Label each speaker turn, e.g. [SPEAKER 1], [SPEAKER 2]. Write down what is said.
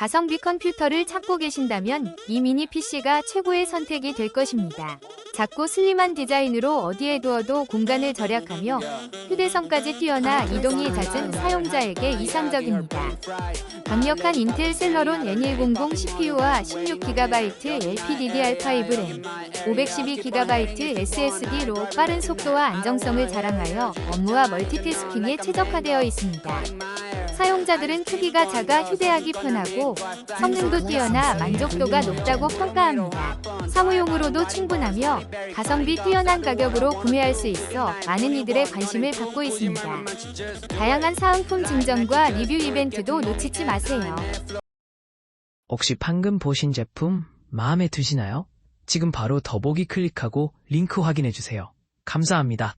[SPEAKER 1] 가성비 컴퓨터를 찾고 계신다면 이 미니 PC가 최고의 선택이 될 것입니다. 작고 슬림한 디자인으로 어디에 두어도 공간을 절약하며 휴대성까지 뛰어나 이동이 잦은 사용자에게 이상적입니다. 강력한 인텔 셀러론 N100 CPU와 16GB LPDDR5 램, 512GB SSD로 빠른 속도와 안정성을 자랑하여 업무와 멀티태스킹에 최적화되어 있습니다. 사용자들은 크기가 작아 휴대하기 편하고 성능도 뛰어나 만족도가 높다고 평가합니다. 사무용으로도 충분하며 가성비 뛰어난 가격으로 구매할 수 있어 많은 이들의 관심을 받고 있습니다. 다양한 사은품 증정과 리뷰 이벤트도 놓치지 마세요.
[SPEAKER 2] 혹시 방금 보신 제품 마음에 드시나요? 지금 바로 더보기 클릭하고 링크 확인해 주세요. 감사합니다.